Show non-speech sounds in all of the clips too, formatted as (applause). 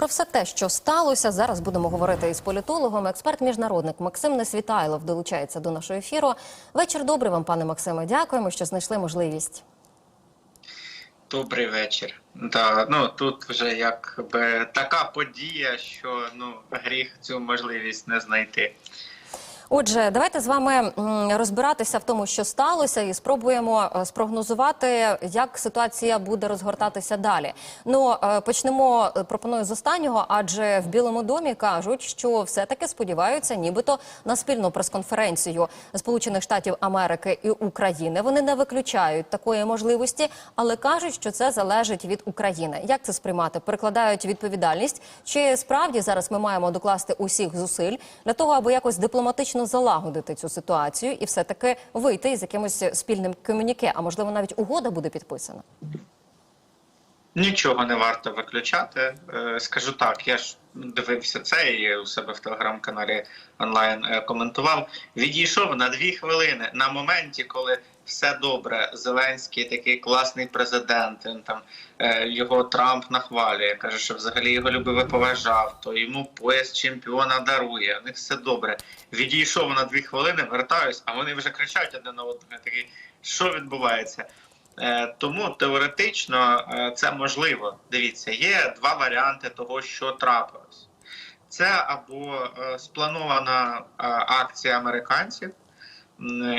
Про все те, що сталося, зараз будемо говорити із політологом. Експерт міжнародник Максим Несвітайлов долучається до нашого ефіру. Вечір добрий вам, пане Максиме. Дякуємо, що знайшли можливість. Добрий вечір. Да, ну тут вже якби така подія, що ну гріх цю можливість не знайти. Отже, давайте з вами розбиратися в тому, що сталося, і спробуємо е, спрогнозувати, як ситуація буде розгортатися далі. Ну е, почнемо е, пропоную з останнього, адже в Білому домі кажуть, що все-таки сподіваються, нібито на спільну прес-конференцію Сполучених Штатів Америки і України. Вони не виключають такої можливості, але кажуть, що це залежить від України. Як це сприймати? Перекладають відповідальність. Чи справді зараз ми маємо докласти усіх зусиль для того, аби якось дипломатично залагодити цю ситуацію і все таки вийти із якимось спільним комюніке? А можливо, навіть угода буде підписана? Нічого не варто виключати. Е, Скажу так, я ж дивився це і у себе в телеграм-каналі онлайн е, коментував. Відійшов на дві хвилини на моменті, коли все добре. Зеленський такий класний президент. Він там е, його Трамп нахвалює. каже, що взагалі його любив і поважав. То йому пояс чемпіона дарує. У них все добре. Відійшов на дві хвилини, вертаюсь, а вони вже кричать один на одного. Такий, що відбувається? Е, Тому теоретично е, це можливо. Дивіться, є два варіанти того, що трапилось. Це або спланована акція американців,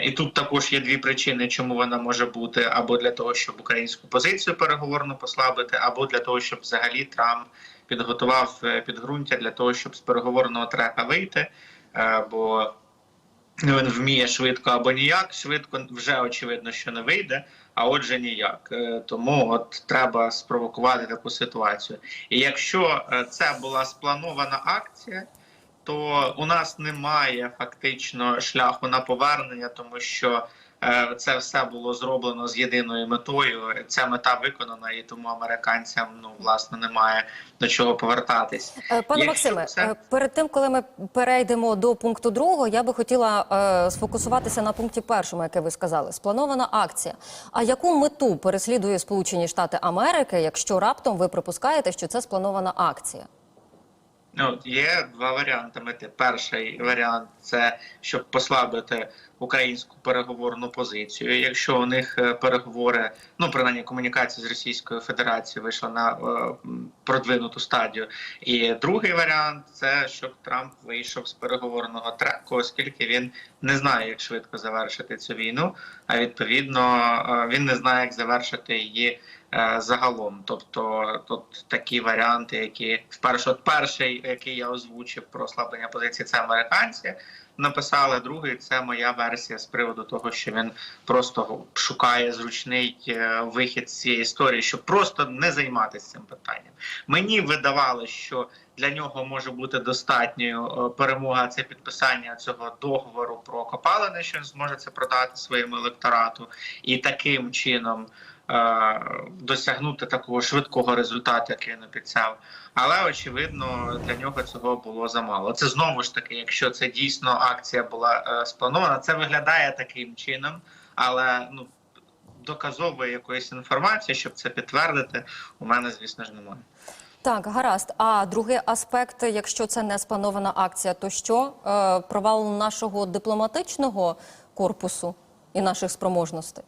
і тут також є дві причини, чому вона може бути: або для того, щоб українську позицію переговорно послабити, або для того, щоб взагалі Трамп підготував е, підґрунтя для того, щоб з переговорного трека вийти. Е, Бо він вміє швидко або ніяк. Швидко вже очевидно, що не вийде, а отже, ніяк. Е, Тому от треба спровокувати таку ситуацію. І якщо е, це була спланована акція, то у нас немає фактично шляху на повернення, тому що е, це все було зроблено з єдиною метою. Ця мета виконана, і тому американцям ну власне немає до чого повертатись. Е, Пане Якщо Максиме, це- е, перед тим, коли ми перейдемо до пункту другого, я би хотіла е, сфокусуватися на пункті першому, яке ви сказали. Спланована акція. А яку мету переслідує Сполучені Штати Америки, якщо раптом ви припускаєте, що це спланована акція? Ну, є два варіанти мети. Перший варіант це щоб послабити українську переговорну позицію. Якщо у них е, переговори, ну принаймні комунікація з Російською Федерацією вийшла на е, продвинуту стадію. І другий варіант це щоб Трамп вийшов з переговорного треку, оскільки він не знає, як швидко завершити цю війну. А відповідно е, він не знає, як завершити її загалом. Тобто тут такі варіанти, які вперше, от перший, який я озвучив про ослаблення позиції, це американці. Написали другий, це моя версія з приводу того, що він просто шукає зручний е, вихід з цієї історії, щоб просто не займатися цим питанням. Мені видавалося, що для нього може бути достатньою е, перемога це підписання цього договору про копалини, що він зможе це продати своєму електорату, і таким чином е, досягнути такого швидкого результату, який він обіцяв. Але очевидно, для нього цього було замало. Це знову ж таки, якщо це дійсно акція була е, спланована, це виглядає таким чином, але ну доказової якоїсь інформації, щоб це підтвердити, у мене звісно ж немає. Так, гаразд. А другий аспект, якщо це не спланована акція, то що е, провал нашого дипломатичного корпусу і наших спроможностей?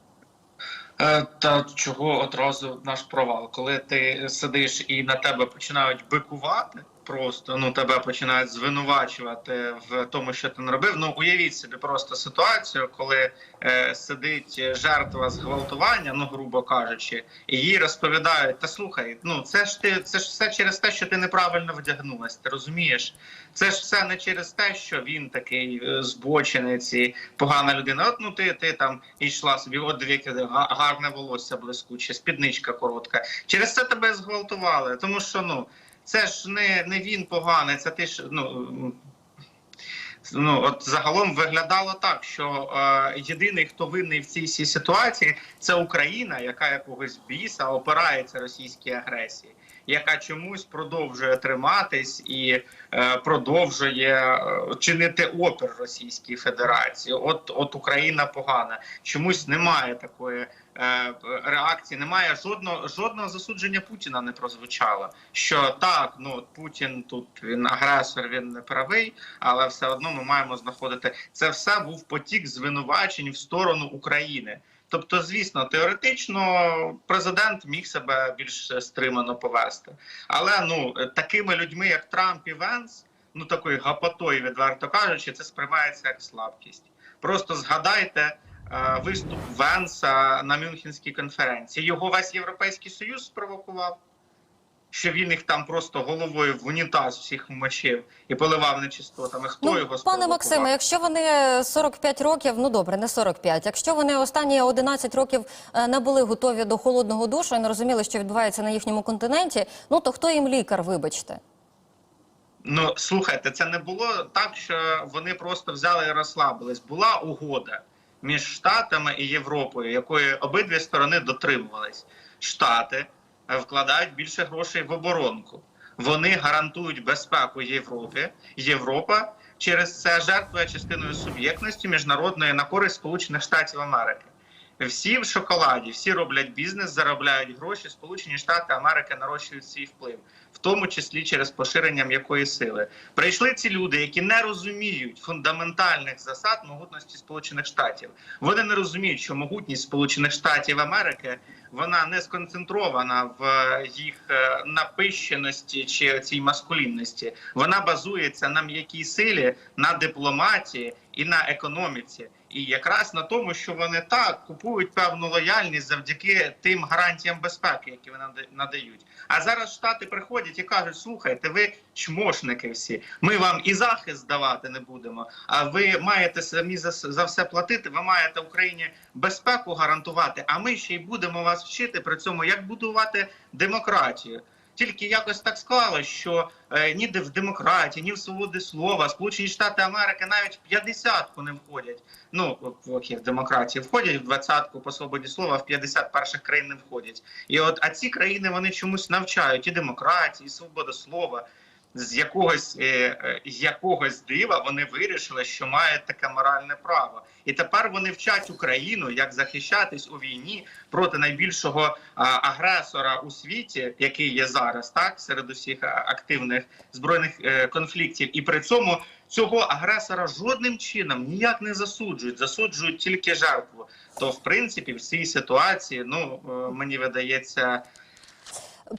Е, Та чого одразу наш провал? Коли ти сидиш і на тебе починають бикувати, просто ну тебе починають звинувачувати в тому, що ти не робив. Ну уявіть собі просто ситуацію, коли е, сидить жертва зґвалтування, ну грубо кажучи, і їй розповідають: та слухай, ну це ж ти, це ж все через те, що ти неправильно вдягнулась. Ти розумієш? Це ж все не через те, що він такий е, збочинець і погана людина. От ну ти, ти там йшла собі, от дві гарне волосся блискуче, спідничка коротка. Через це тебе зґвалтували, тому що ну це ж не, не він поганий, це ти ж ну. Ну, от загалом виглядало так, що е, єдиний, хто винний в цій ситуації, це Україна, яка якогось біса опирається російській агресії. Яка чомусь продовжує триматись і е, продовжує е, чинити опір Російській Федерації. От, от Україна погана. Чомусь немає такої е, реакції, немає жодного жодного засудження Путіна не прозвучало. Що так, ну Путін тут він агресор, він не правий, але все одно ми маємо знаходити це. Все був потік звинувачень в сторону України. Тобто, звісно, теоретично президент міг себе більш стримано повести, але ну такими людьми, як Трамп і Венс, ну такою гапотою, відверто кажучи, це сприймається як слабкість. Просто згадайте е, виступ Венса на Мюнхенській конференції. Його весь європейський союз спровокував. Що він їх там просто головою в унітаз всіх вмочив і поливав нечистотами. Хто його Ну, пане? Максиме, якщо вони 45 років, ну добре, не 45, Якщо вони останні 11 років е, не були готові до холодного душу і не розуміли, що відбувається на їхньому континенті, ну то хто їм лікар, вибачте? Ну слухайте, це не було так, що вони просто взяли і розслабились. Була угода між Штатами і Європою, якої обидві сторони дотримувались. Штати е, вкладають більше грошей в оборонку. Вони гарантують безпеку Європі. Європа через це жертвує частиною суб'єктності міжнародної на користь Сполучених Штатів Америки. Всі в шоколаді, всі роблять бізнес, заробляють гроші. Сполучені Штати Америки нарощують свій вплив, тому числі через поширення м'якої сили. Прийшли ці люди, які не розуміють фундаментальних засад могутності Сполучених Штатів. Вони не розуміють, що могутність Сполучених Штатів Америки вона не сконцентрована в е, їх е, напищеності чи цій маскулінності. Вона базується на м'якій силі, на дипломатії і на економіці. І якраз на тому, що вони так купують певну лояльність завдяки тим гарантіям безпеки, які вони нада- надають. А зараз штати приходять і кажуть: слухайте, ви чмошники всі. Ми вам і захист давати не будемо. А ви маєте самі за, за все платити. Ви маєте Україні безпеку гарантувати. А ми ще й будемо вас вчити при цьому, як будувати демократію. Тільки якось так склало, що е, ні в демократії, ні в свободи слова Сполучені Штати Америки навіть в п'ятдесятку не входять. Ну в- демократії входять в двадцятку по свободі слова, в 50 перших країн не входять. І от а ці країни вони чомусь навчають і демократії, і свобода слова. З якогось е, е, з якогось дива вони вирішили, що мають таке моральне право, і тепер вони вчать Україну, як захищатись у війні проти найбільшого агресора у світі, який є зараз, так серед усіх активних збройних е, конфліктів, і при цьому цього агресора жодним чином ніяк не засуджують, засуджують тільки жертву. То в принципі в цій ситуації, ну е, мені видається.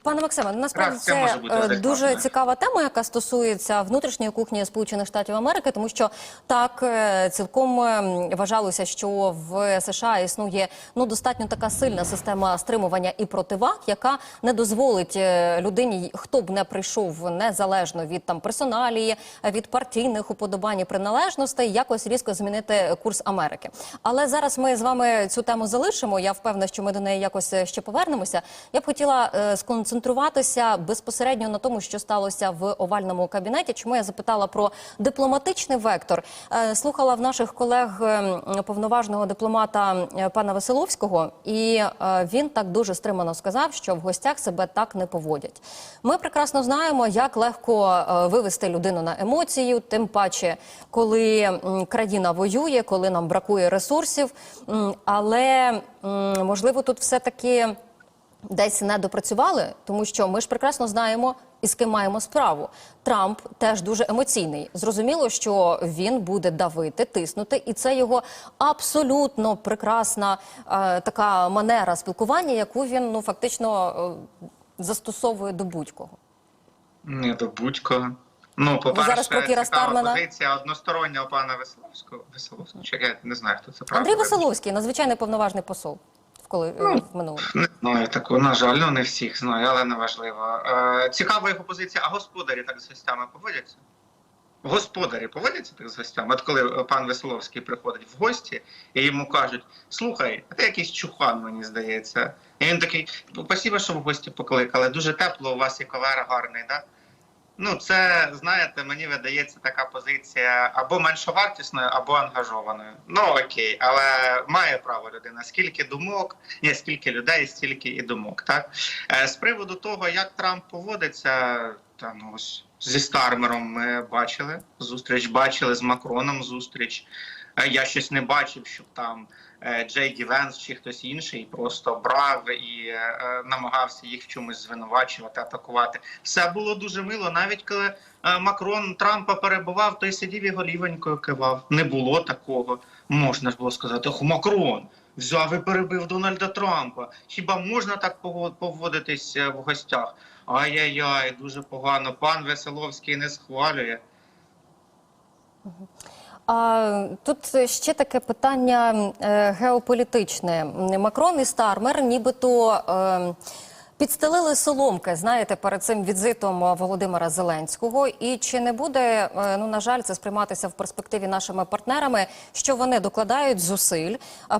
Пане Максиме, насправді це е, дуже цікава тема, яка стосується внутрішньої кухні Сполучених Штатів Америки, тому що так е, цілком е, вважалося, що в США існує ну достатньо така сильна система стримування і противаг, яка не дозволить людині, хто б не прийшов незалежно від там персоналії, від партійних уподобань і приналежностей, якось різко змінити курс Америки. Але зараз ми з вами цю тему залишимо. Я впевнена, що ми до неї якось ще повернемося. Я б хотіла е, сконцентруватися безпосередньо на тому, що сталося в овальному кабінеті. Чому я запитала про дипломатичний вектор? Е, Слухала в наших колег е, повноважного дипломата е, пана Василовського, і е, він так дуже стримано сказав, що в гостях себе так не поводять. Ми прекрасно знаємо, як легко вивести людину на емоцію, тим паче, коли країна воює, коли нам бракує ресурсів. Але можливо, тут все таки десь не допрацювали, тому що ми ж прекрасно знаємо. І з ким маємо справу. Трамп теж дуже емоційний. Зрозуміло, що він буде давити, тиснути, і це його абсолютно прекрасна е, така манера спілкування, яку він ну фактично е, застосовує до будь-кого. Не до будь-кого. Ну, по-перше, зараз про Кіра цікава Стармана? позиція одностороннього пана Веселовського. Веселовського, чи я не знаю, хто це правда. Андрій Василовський, надзвичайний повноважний посол коли е, в минулому. Не знаю таку, на жаль, ну не всіх знаю, але не важливо. Е, цікава його позиція, а господарі так з гостями поводяться? Господарі поводяться так з гостями. От коли е, пан Веселовський приходить в гості і йому кажуть: слухай, а ти якийсь чухан, мені здається. І він такий: спасибо, що в гості покликали. Дуже тепло, у вас і ковер гарний, да? Ну, це знаєте, мені видається така позиція або меншовартісною, або ангажованою. Ну окей, але має право людина. Скільки думок, ні, скільки людей, стільки і думок. Так Е, з приводу того, як Трамп поводиться, та ну ось зі Стармером ми бачили зустріч, бачили з Макроном зустріч. Е, Я щось не бачив, щоб там е, Джей Ді Венс чи хтось інший просто брав і е, намагався їх в чомусь звинувачувати, атакувати. Все було дуже мило. Навіть коли Макрон Трампа перебував, той сидів і голівенькою кивав. Не було такого. Можна ж було сказати, Макрон взяв і перебив Дональда Трампа. Хіба можна так поводитись в гостях? Ай-яй-яй, дуже погано. Пан Веселовський не схвалює. А тут ще таке питання е, геополітичне. Макрон і Стармер нібито е, підстелили соломки, знаєте, перед цим візитом Володимира Зеленського. І чи не буде, е, ну на жаль, це сприйматися в перспективі нашими партнерами, що вони докладають зусиль,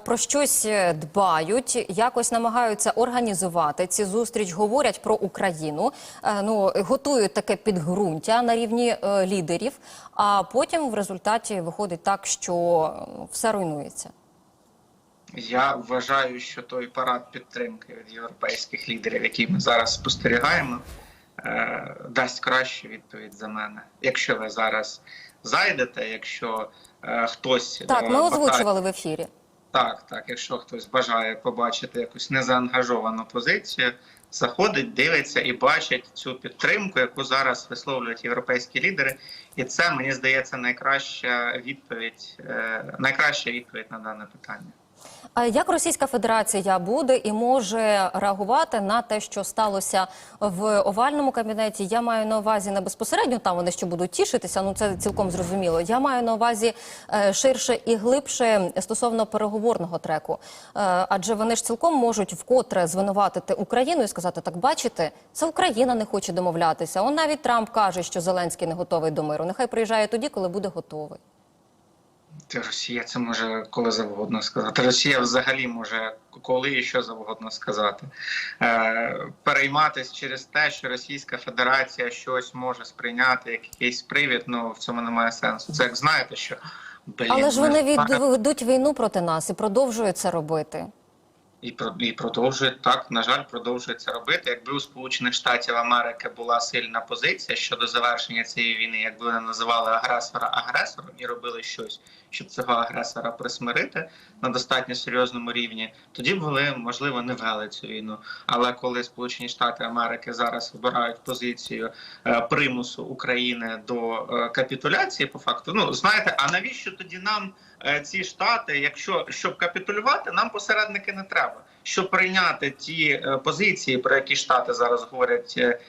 про щось е, дбають, якось намагаються організувати ці зустріч, говорять про Україну, е, ну готують таке підґрунтя на рівні е, лідерів. А потім в результаті виходить так, що е, все руйнується. Я вважаю, що той парад підтримки від європейських лідерів, який ми зараз спостерігаємо, е, дасть кращу відповідь за мене. Якщо ви зараз зайдете, якщо е, хтось Так, ми озвучували в ефірі. Так, так, якщо хтось бажає побачити якусь незаангажовану позицію, заходить, дивиться і бачить цю підтримку, яку зараз висловлюють європейські лідери, і це мені здається найкраща відповідь, е, найкраща відповідь на дане питання. Як Російська Федерація буде і може реагувати на те, що сталося в овальному кабінеті? Я маю на увазі не безпосередньо там вони ще будуть тішитися. Ну це цілком зрозуміло. Я маю на увазі е, ширше і глибше стосовно переговорного треку. Е, адже вони ж цілком можуть вкотре звинуватити Україну і сказати: так бачите, це Україна не хоче домовлятися. Он навіть Трамп каже, що Зеленський не готовий до миру. Нехай приїжджає тоді, коли буде готовий. Росія це може коли завгодно сказати. Росія взагалі може коли і що завгодно сказати. Е, перейматись через те, що Російська Федерація щось може сприйняти як якийсь привід. Ну в цьому немає сенсу. Це як знаєте, що блін, Але ж вони ведуть війну проти нас і продовжують це робити. І і продовжують так. На жаль, продовжують це робити. Якби у Сполучених Штатів Америки була сильна позиція щодо завершення цієї війни, якби вони називали агресора агресором і робили щось, щоб цього агресора присмирити на достатньо серйозному рівні, тоді б вони можливо не вели цю війну. Але коли Сполучені Штати Америки зараз вибирають позицію е, примусу України до е, капітуляції, по факту, ну знаєте, а навіщо тоді нам? Е, ці штати, якщо щоб капітулювати, нам посередники не треба. Щоб прийняти ті е, позиції, про які штати зараз говорять е,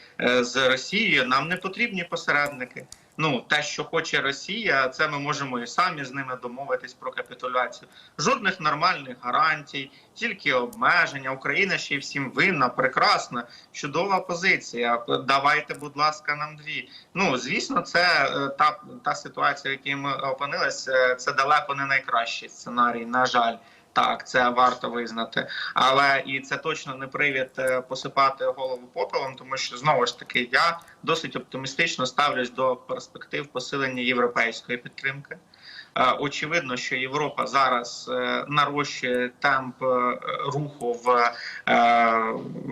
з Росією, нам не потрібні посередники. Ну те, що хоче Росія, це ми можемо і самі з ними домовитись про капітуляцію. Жодних нормальних гарантій, тільки обмеження. Україна ще й всім винна, прекрасна, чудова позиція. Давайте, будь ласка, нам дві. Ну звісно, це е, та, та ситуація, в якій ми опинилися. Це далеко не найкращий сценарій. На жаль. Так, це варто визнати, але і це точно не привід е, посипати голову попелом, тому що знову ж таки я досить оптимістично ставлюсь до перспектив посилення європейської підтримки. Е, Очевидно, що Європа зараз е, нарощує темп е, руху в,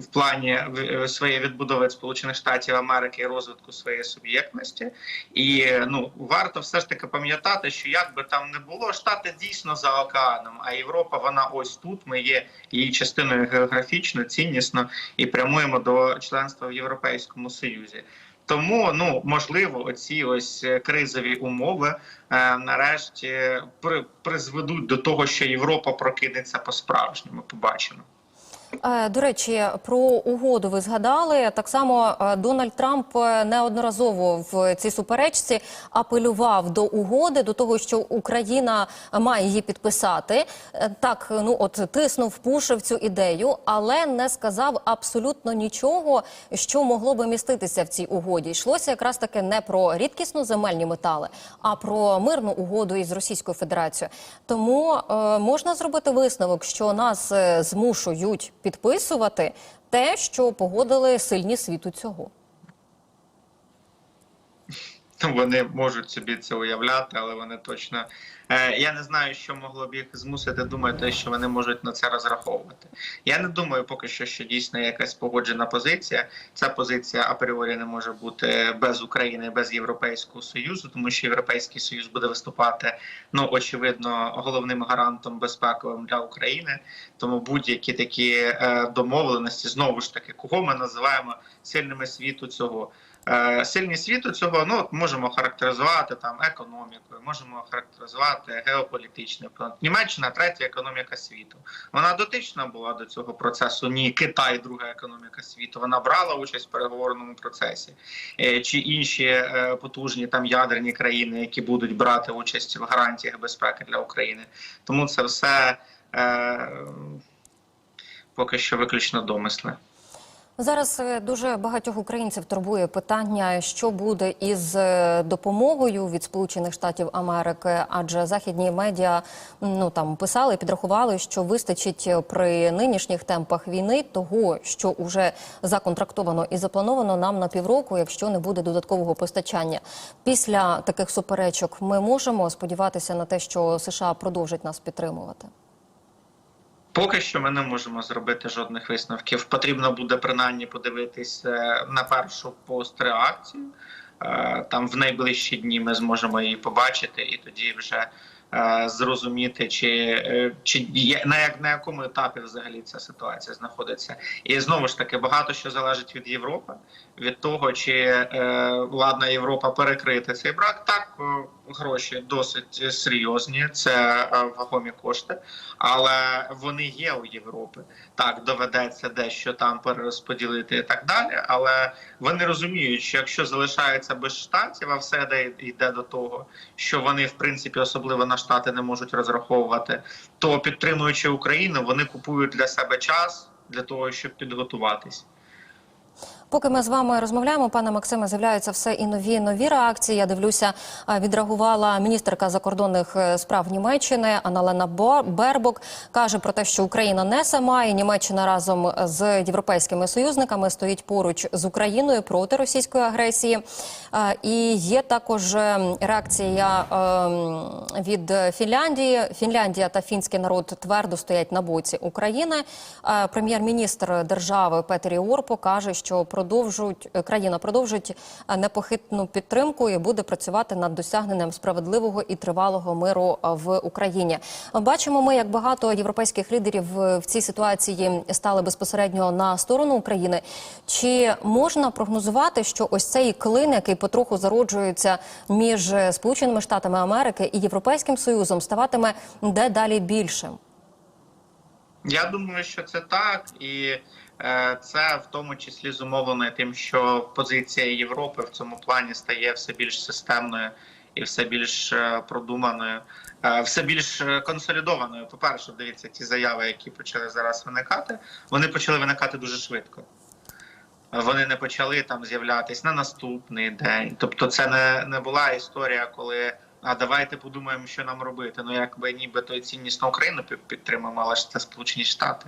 в плані своєї відбудови Сполучених Штатів Америки і розвитку своєї суб'єктності. І ну варто все ж таки пам'ятати, що як би там не було, штати дійсно за океаном, а Європа вона ось тут. Ми є її частиною географічно, ціннісно і прямуємо до членства в Європейському Союзі. Тому ну можливо, оці ось е, кризові умови е, нарешті при, призведуть до того, що Європа прокинеться по справжньому. Побачимо. Е, До речі, про угоду ви згадали. Так само е, Дональд Трамп е, неодноразово в цій суперечці апелював до угоди, до того, що Україна має її підписати. Так, ну от тиснув, пушив цю ідею, але не сказав абсолютно нічого, що могло би міститися в цій угоді. Йшлося якраз таки не про рідкісно земельні метали, а про мирну угоду із Російською Федерацією. Тому е, можна зробити висновок, що нас змушують підписувати те, що погодили сильні світу цього. (laughs) вони можуть собі це уявляти, але вони точно е, я не знаю, що могло б їх змусити думати, що вони можуть на це розраховувати. Я не думаю, поки що, що дійсно якась погоджена позиція. Ця позиція апріорі не може бути без України, без Європейського союзу, тому що Європейський Союз буде виступати ну очевидно головним гарантом безпековим для України. Тому будь-які такі е, домовленості знову ж таки, кого ми називаємо сильними світу цього. Е, Сильні світу цього ну можемо характеризувати там економікою, можемо характеризувати геополітичним фронт. Німеччина третя економіка світу. Вона дотична була до цього процесу. Ні, Китай, друга економіка світу. Вона брала участь в переговорному процесі. Е, Чи інші е, потужні там ядерні країни, які будуть брати участь в гарантіях безпеки для України. Тому це все поки що виключно домисли. Зараз е, дуже багатьох українців турбує питання, що буде із е, допомогою від Сполучених Штатів Америки, адже західні медіа ну там писали, підрахували, що вистачить при нинішніх темпах війни того, що вже законтрактовано і заплановано нам на півроку, якщо не буде додаткового постачання. Після таких суперечок ми можемо сподіватися на те, що США продовжать нас підтримувати. Поки що ми не можемо зробити жодних висновків. Потрібно буде принаймні подивитись е, на першу постреакцію. Е, Там в найближчі дні ми зможемо її побачити, і тоді вже е, зрозуміти, чи, е, чи на як на якому етапі взагалі ця ситуація знаходиться. І знову ж таки багато що залежить від Європи, від того, чи ладна Європа перекрити цей брак. Так гроші досить серйозні, це е, вагомі кошти, але вони є у Європи. Так доведеться дещо там перерозподілити і так далі. Але вони розуміють, що якщо залишається без штатів, а все йде до того, що вони в принципі особливо на штати не можуть розраховувати, то підтримуючи Україну, вони купують для себе час для того, щоб підготуватись. Поки ми з вами розмовляємо, пане Максиме, з'являються все і нові нові реакції. Я дивлюся, е, відреагувала міністерка закордонних е, справ Німеччини Аналена Бо- Бербок. каже про те, що Україна не сама, і Німеччина разом з європейськими союзниками стоїть поруч з Україною проти російської агресії. Е, І є також е, реакція е, від Фінляндії. Фінляндія та фінський народ твердо стоять на боці України. Е, Прем'єр-міністр держави Петері Орпо каже, що продовжують країна продовжить е, непохитну підтримку і буде працювати над досягненням справедливого і тривалого миру е, в Україні. Бачимо, ми як багато європейських лідерів е, в цій ситуації стали безпосередньо на сторону України. Чи можна прогнозувати, що ось цей клин, який потроху зароджується між е, Сполученими Штатами Америки і Європейським Союзом, ставатиме дедалі більшим? Я думаю, що це так, і е, це в тому числі зумовлено тим, що позиція Європи в цьому плані стає все більш системною і все більш е, продуманою, е, все більш е, консолідованою. По перше, дивіться, ті заяви, які почали зараз виникати, вони почали виникати дуже швидко. Вони не почали там з'являтись на наступний день. Тобто, це не, не була історія, коли а давайте подумаємо, що нам робити. Ну якби нібито ціннісно Україну пі- підтримаємо, але ж це Сполучені Штати.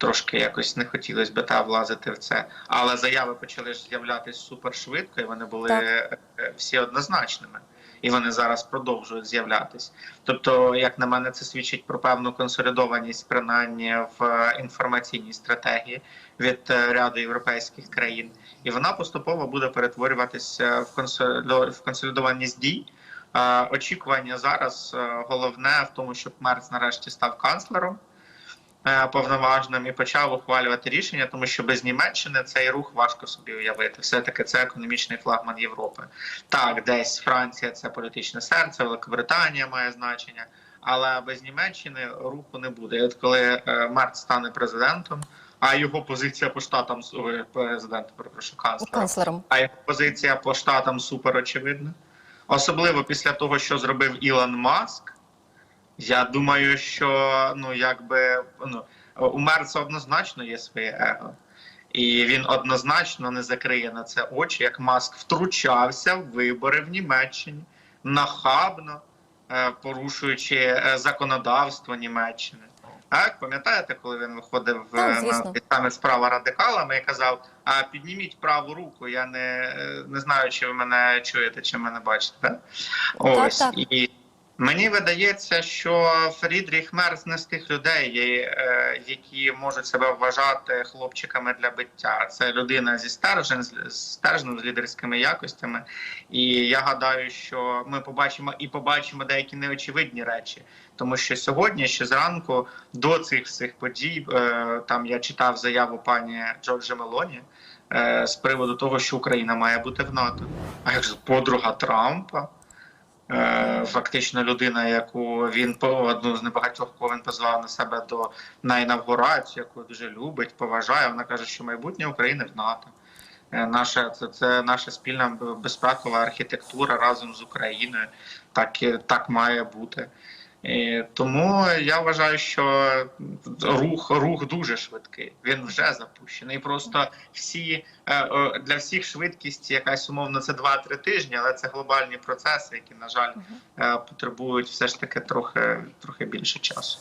Трошки якось не хотілося би та влазити в це. Але заяви почали ж з'являтися супер швидко, і вони були Так. е, е, всі однозначними. І вони зараз продовжують з'являтись. Тобто, як на мене, це свідчить про певну консолідованість, принаймні в е, інформаційній стратегії від ряду європейських країн, і вона поступово буде перетворюватися в консолідо- консолідованість дій. Очікування зараз головне в тому, щоб Мерц нарешті став канцлером повноважним і почав ухвалювати рішення, тому що без Німеччини цей рух важко собі уявити. Все таки це економічний флагман Європи. Так, десь Франція це політичне серце, Великобританія має значення, але без Німеччини руху не буде. І от коли е, Мерц стане президентом, а його позиція по штатам ой, президентом, перепрошую, канцлером, Канцлером. а його позиція по штатам супер очевидна. Особливо після того, що зробив Ілон Маск. Я думаю, що ну якби ну у Мерца однозначно є своє его, і він однозначно не закриє на це очі, як Маск втручався в вибори в Німеччині нахабно, е, порушуючи е, законодавство Німеччини. Так, пам'ятаєте, коли він виходив Так, е, на саме справа радикалами і казав: А підніміть праву руку. Я не, не знаю, чи ви мене чуєте, чи мене бачите. Так? Ось так. і мені видається, що Фрідріх Мерц не з тих людей, е, які можуть себе вважати хлопчиками для биття. Це людина зі стержень, з стержнем, з лідерськими якостями. І я гадаю, що ми побачимо і побачимо деякі неочевидні речі. Тому що сьогодні, ще зранку, до цих всіх подій, е, там я читав заяву пані Джорджа Мелоні е, з приводу того, що Україна має бути в НАТО. А як же подруга Трампа? Е, Фактично людина, яку він одну з небагатьох, кого він позвав на себе до на інавгурацію, яку дуже любить, поважає. Вона каже, що майбутнє України в НАТО. Е, Наша це, це наша спільна безпекова архітектура разом з Україною. Так так має бути. І тому я вважаю, що рух рух дуже швидкий. Він вже запущений. Просто всі е, е, для всіх швидкість якась умовно це 2-3 тижні, але це глобальні процеси, які на жаль е, потребують все ж таки трохи трохи більше часу.